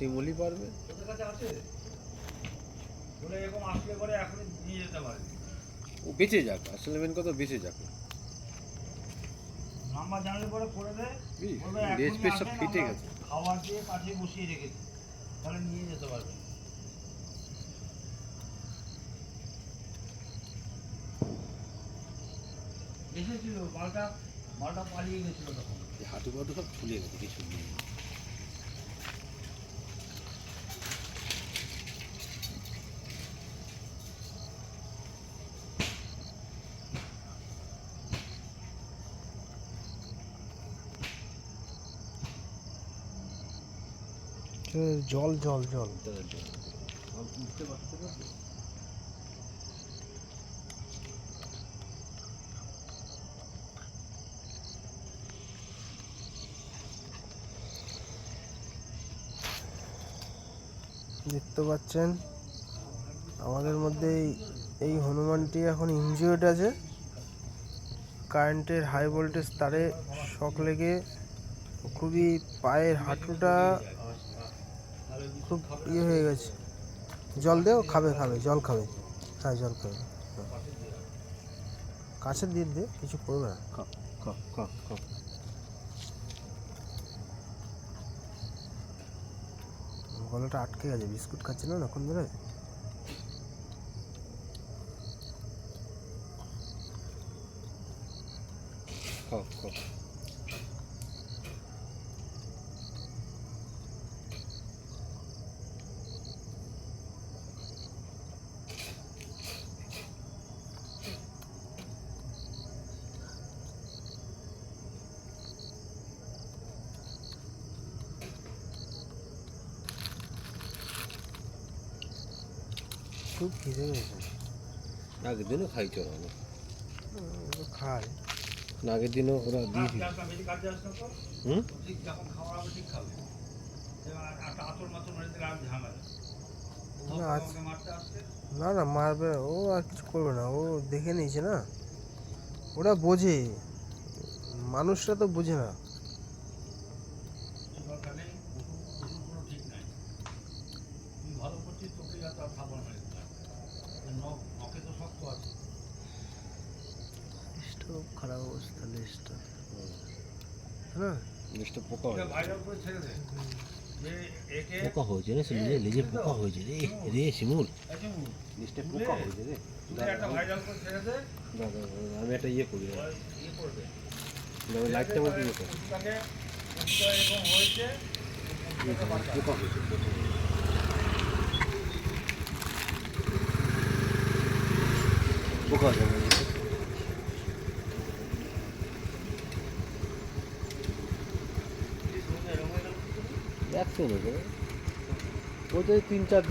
শিমুলি পারবে। ও বেঁচে যাক আসলে মেন কথা বেঁচে যাক। সব গেছে। খাবার দিয়ে বসিয়ে রেখেছি। তাহলে নিয়ে যেতে পারবে। এসেছিল মালটা মালটা পালিয়ে গেছিল তখন। হাঁটু ফাটু সব ফুলে গেছে কিছু নেই। জল জল জল? দেখতে পাচ্ছেন, আমাদের মধ্যে এই- হনুমানটি এখন ইনজিওর্ড আছে কারেন্টের হাই ভোল্টেজ তারে শক লেগে খুবই পায়ের হাঁটুটা খুব ইয়ে হয়ে গেছে জল দেও খাবে খাবে জল খাবে হ্যাঁ জল খাবে। কাছে দিয়ে দে কিছু করবে না। গলাটা আটকে গেছে বিস্কুট খাচ্ছে না এখন ধরে খা, খা। খুব খিদে পেয়েছে। আগের দিনও খাই চলো না খায়। আগের দিনও ওরা আসলাম তো হুম? না না মারবে। ও আর কিছু করবে না। ও দেখে নিয়েছে না। ওরা বোঝে। মানুষরা তো বোঝে না। খারাপ অবস্থা লেজটা হ্যাঁ? জিনিসটা পোকা ওকে ভাইরাল করে ছেড়ে দে। যে একে পোকা হয়েছে রে শিমুল লেজে পোকা হয়েছে রে রে শিমুল? পোকা হয়েছে রে। তুই একটা ভাইরাল করে ছেড়ে দে। দাদা আমি একটা ইয়ে করি ইয়ে করবে। লাইটটা মধ্যে ইয়ে করি। পোকা হয়েছে। পোকা হয়েছে একশো নেই ও তো এই তিন চার দিন